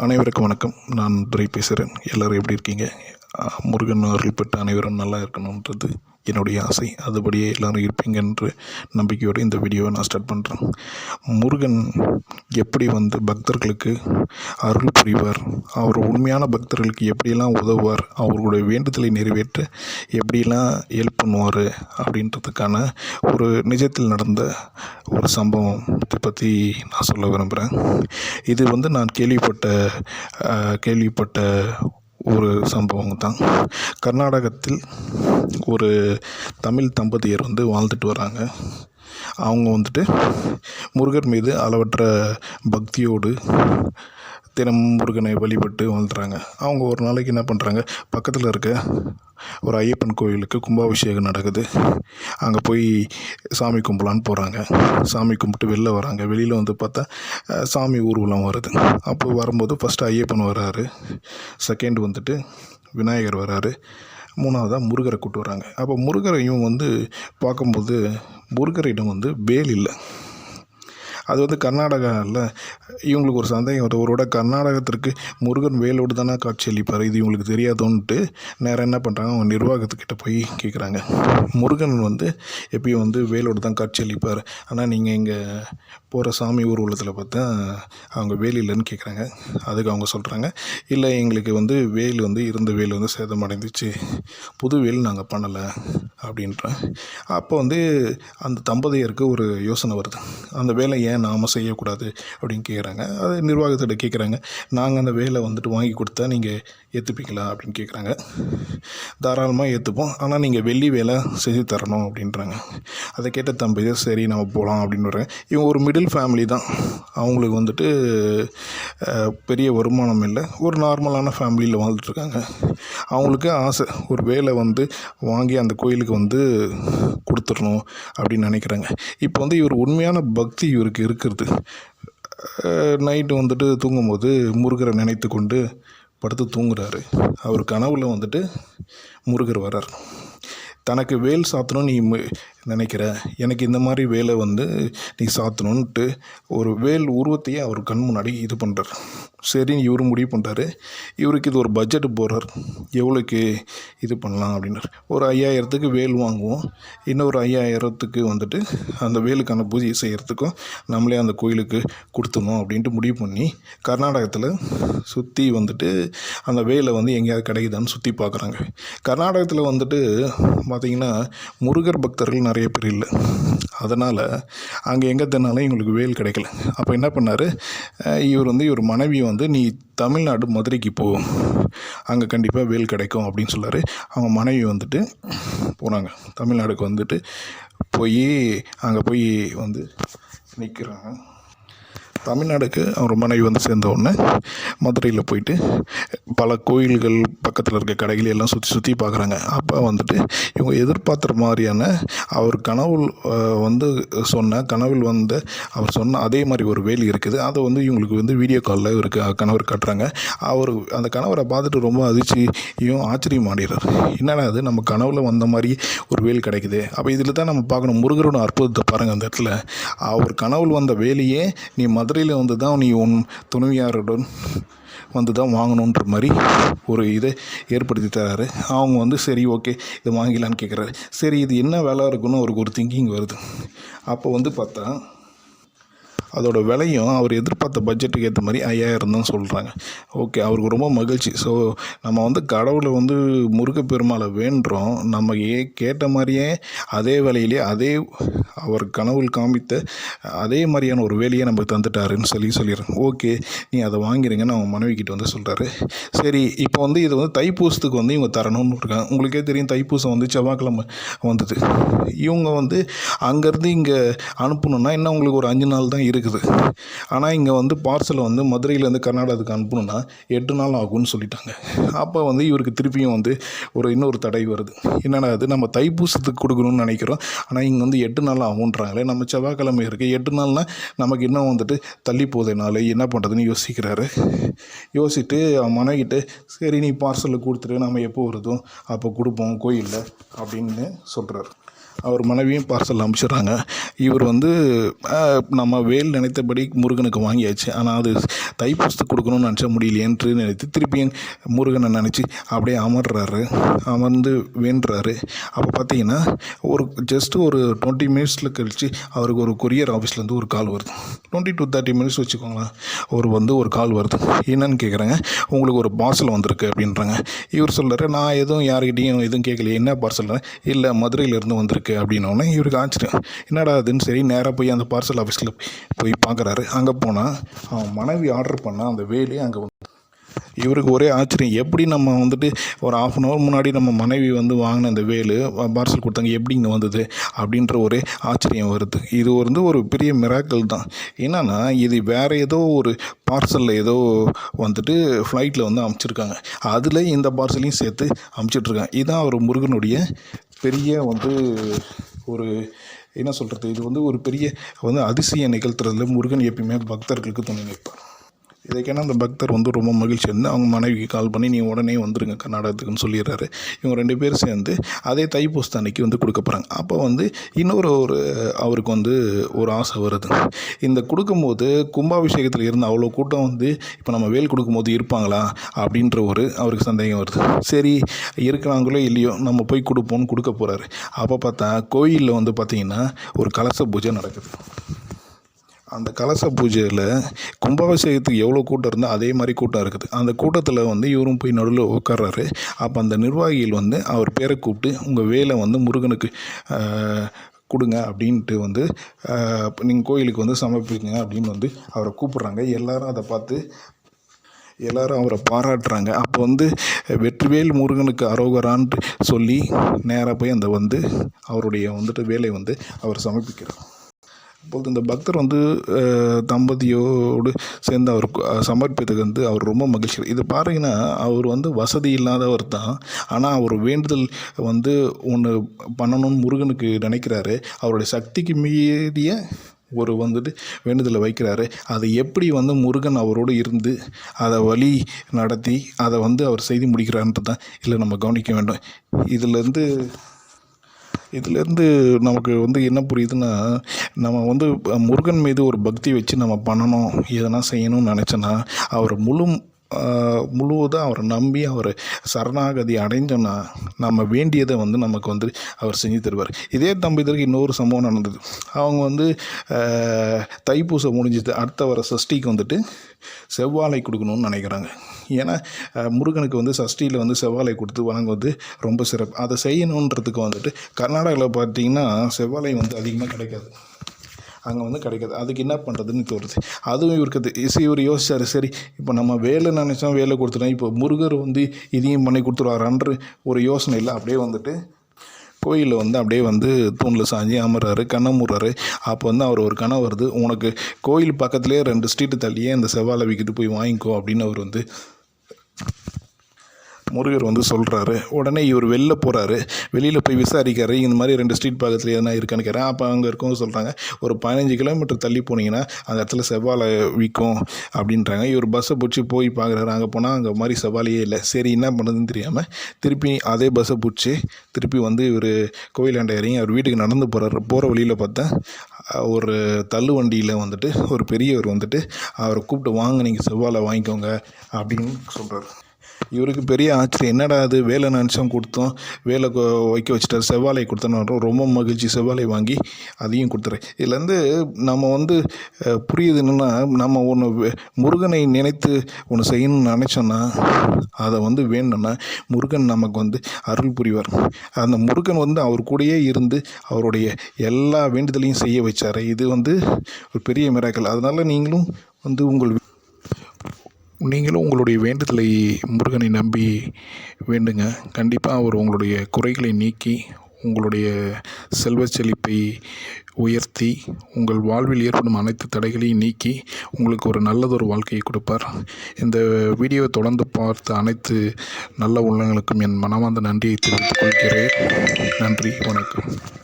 அனைவருக்கும் வணக்கம். நான் துரை பேசுகிறேன் எல்லோரும் எப்படி இருக்கீங்க? முருகன் அருள் பெற்ற அனைவரும் நல்லா இருக்கணுன்றது என்னுடைய ஆசை. அதுபடியே எல்லோரும் இருப்பீங்கன்ற நம்பிக்கையோடு இந்த வீடியோவை நான் ஸ்டார்ட் பண்ணுறேன் முருகன் எப்படி வந்து பக்தர்களுக்கு அருள் புரிவார்? அவர் உண்மையான பக்தர்களுக்கு எப்படியெல்லாம் உதவுவார்? அவர்களுடைய வேண்டுதலை நிறைவேற்ற எப்படியெல்லாம் ஹெல்ப் பண்ணுவார்? அப்படின்றதுக்கான ஒரு நிஜத்தில் நடந்த ஒரு சம்பவத்தை பற்றி நான் சொல்ல விரும்புகிறேன் இது வந்து நான் கேள்விப்பட்ட கேள்விப்பட்ட ஒரு சம்பவம் தான் கர்நாடகத்தில் ஒரு தமிழ் தம்பதியர் வந்து வாழ்ந்துட்டு வராங்க. அவங்க வந்துட்டு முருகர் மீது அளவற்ற பக்தியோடு தினமும் முருகனை வழிபட்டு வாழ்ந்துறாங்க அவங்க ஒரு நாளைக்கு என்ன பண்ணுறாங்க பக்கத்தில் இருக்க ஒரு ஐயப்பன் கோயிலுக்கு கும்பாபிஷேகம் நடக்குது. அங்கே போய் சாமி கும்பலான்னு போகிறாங்க சாமி கும்பிட்டு வெளில வராங்க. வெளியில் வந்து பார்த்தா சாமி ஊர்வலம் வருது. அப்போ வரும்போது ஃபஸ்ட்டு ஐயப்பன் வராரு. செகண்ட் வந்துட்டு விநாயகர் வராரு. மூணாவதாக முருகரை கூட்டு வராங்க. அப்போ முருகரையும் வந்து பார்க்கும்போது முருகரிடம் வந்து வேல் இல்லை. அது வந்து கர்நாடகா இல்லை. இவங்களுக்கு ஒரு சந்தேகம் வருது. ஒருவோட கர்நாடகத்திற்கு முருகன் வேலோடு தானே காட்சி அளிப்பார்? இது இவங்களுக்கு தெரியாதோன்ட்டு நேரம் என்ன பண்ணுறாங்க அவங்க நிர்வாகத்துக்கிட்ட போய் கேட்குறாங்க முருகன் வந்து எப்பயும் வந்து வேலோடு தான் காட்சி அளிப்பார். ஆனால் நீங்கள் இங்கே போகிற சாமி ஊர்வலத்தில் பார்த்தா அவங்க வேல் இல்லைன்னு கேட்குறாங்க அதுக்கு அவங்க சொல்கிறாங்க இல்லை எங்களுக்கு வந்து வேல் வந்து இருந்த வேல் வந்து சேதமடைந்துச்சு. புது வேல் நாங்கள் பண்ணலை அப்படின்றேன் அப்போ வந்து அந்த தம்பதியருக்கு ஒரு யோசனை வருது. அந்த வேலை ஏன் நாம் செய்யக்கூடாது அப்படின்னு கேட்குறாங்க அது நிர்வாகத்திட்ட கேட்குறாங்க நாங்கள் அந்த வேலை வந்துட்டு வாங்கி கொடுத்தா நீங்கள் ஏற்றுப்பீங்களா அப்படின்னு கேட்குறாங்க தாராளமாக ஏற்றுப்போம் ஆனால் நீங்கள் வெள்ளி வேலை செஞ்சு தரணும் அப்படின்றாங்க. அதை கேட்ட தம்பி சரி நம்ம போகலாம் அப்படின்னு வர்றாங்க. இவங்க ஒரு மிடில் ஃபேமிலி தான். அவங்களுக்கு வந்துட்டு பெரிய வருமானம் இல்லை. ஒரு நார்மலான ஃபேமிலியில் வாழ்ந்துட்டுருக்காங்க. அவங்களுக்கு ஆசை ஒரு வேலை வந்து வாங்கி அந்த கோயிலுக்கு வந்து கொடுத்துடணும் அப்படின்னு நினைக்கிறாங்க. இப்போ வந்து இவர் உண்மையான பக்தி இவருக்கு இருக்கிறது. நைட்டு வந்துட்டு தூங்கும்போது முருகரை நினைத்து கொண்டு படுத்து தூங்குறாரு. அவர் கனவில் வந்துட்டு முருகர் வரார் தனக்கு வேல் சாத்தணும் நீ நினைக்கிற? எனக்கு இந்த மாதிரி வேலை வந்து நீ சாத்தணுன்ட்டு ஒரு வேல் உருவத்தையே அவர் கண் முன்னாடி இது பண்ணுறார் சரின்னு இவர் முடிவு பண்ணுறாரு இவருக்கு இது ஒரு பட்ஜெட் போடுறார். எவ்வளோக்கு இது பண்ணலாம் அப்படின்னார். ஒரு ஐயாயிரத்துக்கு வேல் வாங்குவோம். இன்னொரு ஐயாயிரத்துக்கு வந்துட்டு அந்த வேலுக்கான பூஜை செய்கிறதுக்கும் நம்மளே அந்த கோயிலுக்கு கொடுத்துடணும் அப்படின்ட்டு முடிவு பண்ணி கர்நாடகத்தில் சுற்றி வந்துட்டு அந்த வேலை வந்து எங்கேயாவது கிடைக்குதான்னு சுற்றி பார்க்குறாங்க. கர்நாடகத்தில் வந்துட்டு பார்த்திங்கன்னா முருகர் பக்தர்கள் நிறைய பேர் இல்லை. அதனால் அங்கே எங்கே தினாலும் இவங்களுக்கு வேல் கிடைக்கல. அப்போ என்ன பண்ணார்? இவர் வந்து இவர் மனைவி வந்து நீ தமிழ்நாடு மதுரைக்கு போ. அங்கே கண்டிப்பாக வேல் கிடைக்கும் அப்படின்னு சொல்லார். அவங்க மனைவி வந்துட்டு போனாங்க. தமிழ்நாடுக்கு வந்துட்டு போய் அங்கே போய் வந்து நிற்கிறாங்க தமிழ்நாடுக்கு அவர் மனைவி வந்து சேர்ந்த உடனே மதுரையில் போயிட்டு பல கோயில்கள் பக்கத்தில் இருக்க கடைகள் எல்லாம் சுற்றி சுற்றி பார்க்குறாங்க அப்போ வந்துட்டு இவங்க எதிர்பார்த்துற மாதிரியான அவர் கனவுள் வந்து சொன்ன கனவில் வந்த அவர் சொன்ன அதே மாதிரி ஒரு வேலி இருக்குது. அதை வந்து இவங்களுக்கு வந்து வீடியோ காலில் இவருக்கு கணவர் கட்டுறாங்க. அவர் அந்த கணவரை பார்த்துட்டு ரொம்ப அதிர்ச்சியும் ஆச்சரியம் ஆடிடுறார் என்னடா அது நம்ம கனவுல வந்த மாதிரி ஒரு வேல் கிடைக்குது. அப்போ இதில் தான் நம்ம பார்க்கணும். முருகரோட அற்புதத்தை பாருங்கள் அந்த இடத்துல. அவர் கனவுள் வந்த வேலையே நீ மதுரையில் வந்து தான் நீ உன் துணைவியாருடன் வந்து தான் வாங்கணுன்ற மாதிரி ஒரு இதை ஏற்படுத்தி தராரு. அவங்க வந்து சரி ஓகே இதை வாங்கிலான்னு கேட்குறாரு சரி இது என்ன வேலை இருக்குன்னு அவருக்கு ஒரு திங்கிங் வருது. அப்போ வந்து பார்த்தா அதோட விலையும் அவர் எதிர்பார்த்த பட்ஜெட்டுக்கு ஏற்ற மாதிரி ஐயாயிரம் தான் சொல்கிறாங்க ஓகே அவருக்கு ரொம்ப மகிழ்ச்சி. ஸோ நம்ம வந்து கடவுளை வந்து முருகப்பெருமாளை வேண்டுறோம். நம்ம ஏ கேட்ட மாதிரியே அதே வேலையிலே அதே அவர் கனவுள் காமித்த அதே மாதிரியான ஒரு வேலையை நமக்கு தந்துட்டாருன்னு சொல்லி சொல்லிடுறேன். ஓகே நீ அதை வாங்கிடுங்கன்னு அவங்க மனைவிக்கிட்ட வந்து சொல்கிறாரு சரி இப்போ வந்து இது வந்து தைப்பூசத்துக்கு வந்து இவங்க தரணும்னு இருக்காங்க. உங்களுக்கே தெரியும் தைப்பூசம் வந்து செவ்வாய்க்கிழமை வந்தது. இவங்க வந்து அங்கேருந்து இங்கே அனுப்பணுன்னா இன்னும் உங்களுக்கு ஒரு அஞ்சு நாள் தான் இருக்குது இருக்குது. ஆனால் இங்கே வந்து பார்சலை வந்து மதுரையிலேருந்து கர்நாடகத்துக்கு அனுப்பணுன்னா எட்டு நாள் ஆகும்னு சொல்லிட்டாங்க. அப்போ வந்து இவருக்கு திருப்பியும் வந்து ஒரு இன்னொரு தடை வருது. என்னடா அது நம்ம தைப்பூசத்துக்கு கொடுக்கணும்னு நினைக்கிறோம். ஆனால் இங்கே வந்து எட்டு நாள் ஆகுன்றாங்களே நம்ம செவ்வாய்க்கிழமை இருக்குது எட்டு நாள்னால் நமக்கு இன்னும் வந்துட்டு தள்ளி போதே நாள். என்ன பண்ணுறதுன்னு யோசிக்கிறாரு. யோசிச்சுட்டு அவன் சரி நீ பார்சலில் கொடுத்துட்டு நம்ம எப்போ வருதோ அப்போ கொடுப்போம். கோயிலில் அப்படின்னு சொல்கிறாரு அவர் மனைவியும் பார்சல் அனுப்பிச்சிடுறாங்க. இவர் வந்து நம்ம வேல் நினைத்தபடி முருகனுக்கு வாங்கியாச்சு. ஆனால் அது தைப்பூசத்துக்கு கொடுக்கணும்னு நினச்சா முடியலையேன்று நினைத்து திருப்பியும் முருகனை நினச்சி அப்படியே அமர்றாரு. அமர்ந்து வேண்டுறாரு. அப்போ பார்த்தீங்கன்னா ஒரு ஜஸ்ட் ஒரு டுவெண்ட்டி மினிட்ஸில் கழித்து அவருக்கு ஒரு கொரியர் ஆஃபீஸ்லேருந்து ஒரு கால் வருது. டுவெண்ட்டி டூ தேர்ட்டி மினிட்ஸ் வச்சுக்கோங்களேன். ஒரு வந்து ஒரு கால் வருது. என்னன்னு கேட்குறாங்க உங்களுக்கு ஒரு பார்சல் வந்திருக்கு அப்படின்றாங்க. இவர் சொல்கிறாரு நான் எதுவும் யார்கிட்டையும் எதுவும் கேட்கல என்ன பார்சல் இல்லை மதுரையிலேருந்து வந்திருக்கு. அப்படின்னோடனே இவருக்கு ஆச்சரியம். என்னடா அதுன்னு சரி நேராக போய் அந்த பார்சல் ஆஃபீஸில் போய் பார்க்குறாரு அங்கே போனால் அவன் மனைவி ஆர்டர் பண்ணால் அந்த வேலி அங்கே இவருக்கு ஒரே ஆச்சரியம். எப்படி நம்ம வந்துட்டு ஒரு ஆஃப் அன் ஹவர் முன்னாடி நம்ம மனைவி வந்து வாங்கின அந்த வேலு பார்சல் கொடுத்தாங்க எப்படி இங்கே வந்தது? அப்படின்ற ஒரே ஆச்சரியம் வருது. இது வந்து ஒரு பெரிய மிராக்கள் தான். என்னென்னா இது வேறு ஏதோ ஒரு பார்சலில் ஏதோ வந்துட்டு ஃப்ளைட்டில் வந்து அமுச்சிருக்காங்க. அதில் இந்த பார்சலையும் சேர்த்து அமுச்சிட்ருக்காங்க இதுதான் அவர் முருகனுடைய பெரிய வந்து ஒரு என்ன சொல்கிறது இது வந்து ஒரு பெரிய வந்து அதிசயம் நிகழ்த்துறதுல முருகன் எப்பயுமே பக்தர்களுக்கு துணை நிற்பார். இதுக்கேன்னா அந்த பக்தர் வந்து ரொம்ப மகிழ்ச்சி வந்து அவங்க மனைவிக்கு கால் பண்ணி நீ உடனே வந்துருங்க கர்நாடகத்துக்குன்னு சொல்லிடுறாரு. இவங்க ரெண்டு பேரும் சேர்ந்து அதே தைப்பூசத்து அன்னைக்கு வந்து கொடுக்க போகிறாங்க அப்போ வந்து இன்னொரு ஒரு அவருக்கு வந்து ஒரு ஆசை வருது. இந்த கொடுக்கும்போது கும்பாபிஷேகத்தில் இருந்த அவ்வளோ கூட்டம் வந்து இப்போ நம்ம வேல் கொடுக்கும்போது இருப்பாங்களா? அப்படின்ற ஒரு அவருக்கு சந்தேகம் வருது. சரி இருக்கிறாங்களோ இல்லையோ நம்ம போய் கொடுப்போம்னு கொடுக்க போகிறாரு அப்போ பார்த்தா கோயிலில் வந்து பார்த்திங்கன்னா ஒரு கலச பூஜை நடக்குது. அந்த கலச பூஜையில் கும்பாபிஷேகத்துக்கு எவ்வளோ கூட்டம் இருந்தால் அதே மாதிரி கூட்டம் இருக்குது. அந்த கூட்டத்தில் வந்து இவரும் போய் நடுவில் உட்கார்றாரு அப்போ அந்த நிர்வாகிகள் வந்து அவர் பேரை கூப்பிட்டு உங்கள் வேலை வந்து முருகனுக்கு கொடுங்க அப்படின்ட்டு வந்து நீங்கள் கோயிலுக்கு வந்து சமர்ப்பிங்க அப்படின்னு வந்து அவரை கூப்பிட்றாங்க. எல்லாரும் அதை பார்த்து எல்லாரும் அவரை பாராட்டுறாங்க. அப்போ வந்து வெற்றிவேல் முருகனுக்கு அரோகரான்ட்டு சொல்லி நேராக போய் அந்த வந்து அவருடைய வந்துட்டு வேலை வந்து அவர் சமர்ப்பிக்கிறார். அப்போது இந்த பக்தர் வந்து தம்பதியோடு சேர்ந்து அவர் சமர்ப்பித்தது வந்து அவர் ரொம்ப மகிழ்ச்சி. இது பாருங்கன்னா அவர் வந்து வசதி இல்லாதவர் தான். ஆனால் அவர் வேண்டுதல் வந்து ஒன்று பண்ணணும்னு முருகனுக்கு நினைக்கிறாரு. அவருடைய சக்திக்கு மீறிய ஒரு வந்துட்டு வேண்டுதலை வைக்கிறாரு. அதை எப்படி வந்து முருகன் அவரோடு இருந்து அதை வழி நடத்தி அதை வந்து அவர் செய்து முடிக்கிறான்றது தான் இல்லை நம்ம கவனிக்க வேண்டும். இதிலேருந்து இதுலேருந்து நமக்கு வந்து என்ன புரியுதுன்னா நம்ம வந்து முருகன் மீது ஒரு பக்தி வச்சு நம்ம பண்ணணும் எதனா செய்யணும்னு நினச்சோன்னா அவர் முழு முழுவதும் அவரை நம்பி அவர் சரணாகதி அடைஞ்சோன்னா நம்ம வேண்டியதை வந்து நமக்கு வந்து அவர் செஞ்சு தருவார். இதே தம்பிதருக்கு இன்னொரு சம்பவம் நடந்தது. அவங்க வந்து தைப்பூசம் முடிஞ்சது. அடுத்த வர சஷ்டிக்கு வந்துட்டு செவ்வாழை கொடுக்கணும்னு நினைக்கிறாங்க. ஏன்னா முருகனுக்கு வந்து சஷ்டியில் வந்து செவ்வாழை கொடுத்து வணங்குவது ரொம்ப சிறப்பு. அதை செய்யணுன்றதுக்கு வந்துட்டு கர்நாடகாவில் பார்த்தீங்கன்னா செவ்வாழை வந்து அதிகமாக கிடைக்காது. அங்கே வந்து கிடைக்காது. அதுக்கு என்ன பண்ணுறதுன்னு தோணுது. அதுவும் இருக்குது. இசை இவர் யோசிச்சாரு. சரி இப்போ நம்ம வேலை நினச்சா வேலை கொடுத்துட்டோம் இப்போ முருகர் வந்து இதையும் பண்ணி கொடுத்துருவாரான்ற ஒரு யோசனை இல்லை. அப்படியே வந்துட்டு கோயிலில் வந்து அப்படியே வந்து தூணில் சாஞ்சி அமர்றாரு கண்ணை மூடுறாரு. அப்போ வந்து அவர் ஒரு கனவு வருது. உனக்கு கோயில் பக்கத்துலேயே ரெண்டு ஸ்ட்ரீட்டு தள்ளியே அந்த செவ்வாழை விற்கிட்டு போய் வாங்கிக்கோ அப்படின்னு அவர் வந்து முருகர் வந்து சொல்கிறாரு உடனே இவர் வெளில போகிறாரு வெளியில் போய் விசாரிக்காரு இந்த மாதிரி ரெண்டு ஸ்ட்ரீட் பக்கத்தில் எதனா இருக்கான்னு கேட்குறேன் அப்போ அங்கே இருக்கவங்க சொல்கிறாங்க ஒரு பதினஞ்சு கிலோமீட்டர் தள்ளி போனீங்கன்னா அந்த இடத்துல செவ்வாழை விற்கும் அப்படின்றாங்க. இவர் பஸ்ஸை பிடிச்சி போய் பார்க்குறாரு அங்கே போனால் அங்கே மாதிரி செவ்வாழையே இல்லை. சரி என்ன பண்ணுறதுன்னு தெரியாமல் திருப்பி அதே பஸ்ஸை பிடிச்சி திருப்பி வந்து இவர் கோயிலாண்ட இறங்கி அவர் வீட்டுக்கு நடந்து போகிறாரு போகிற வழியில் பார்த்தா ஒரு தள்ளு வண்டியில் வந்துட்டு ஒரு பெரியவர் வந்துட்டு அவரை கூப்பிட்டு வாங்க நீங்கள் செவ்வாழை வாங்கிக்கோங்க அப்படின்னு சொல்கிறாரு இவருக்கு பெரிய ஆச்சரியம். என்னடா அது வேலை நினச்சோம் கொடுத்தோம். வேலை வைக்க வச்சுட்டார். செவ்வாழை கொடுத்தோன்னு ரொம்ப மகிழ்ச்சி. செவ்வாழை வாங்கி அதையும் கொடுத்துறேன். இதுலேருந்து நம்ம வந்து புரியுது என்னென்னா நம்ம ஒன்று முருகனை நினைத்து ஒன்று செய்யணும்னு நினச்சோன்னா அதை வந்து வேணும்னா முருகன் நமக்கு வந்து அருள் புரிவார். அந்த முருகன் வந்து அவர் கூடயே இருந்து அவருடைய எல்லா வேண்டுதலையும் செய்ய வச்சார். இது வந்து ஒரு பெரிய மிராக்கல் அதனால் நீங்களும் வந்து உங்கள் நீங்களும் உங்களுடைய வேண்டுதலை முருகனை நம்பி வேண்டுங்க. கண்டிப்பாக அவர் உங்களுடைய குறைகளை நீக்கி உங்களுடைய செல்வச் செழிப்பை உயர்த்தி உங்கள் வாழ்வில் ஏற்படும் அனைத்து தடைகளையும் நீக்கி உங்களுக்கு ஒரு நல்லதொரு வாழ்க்கையை கொடுப்பார். இந்த வீடியோவை தொடர்ந்து பார்த்த அனைத்து நல்ல உள்ளங்களுக்கும் என் மனமார்ந்த நன்றியை தெரிவித்துக் கொள்கிறேன். நன்றி வணக்கம்.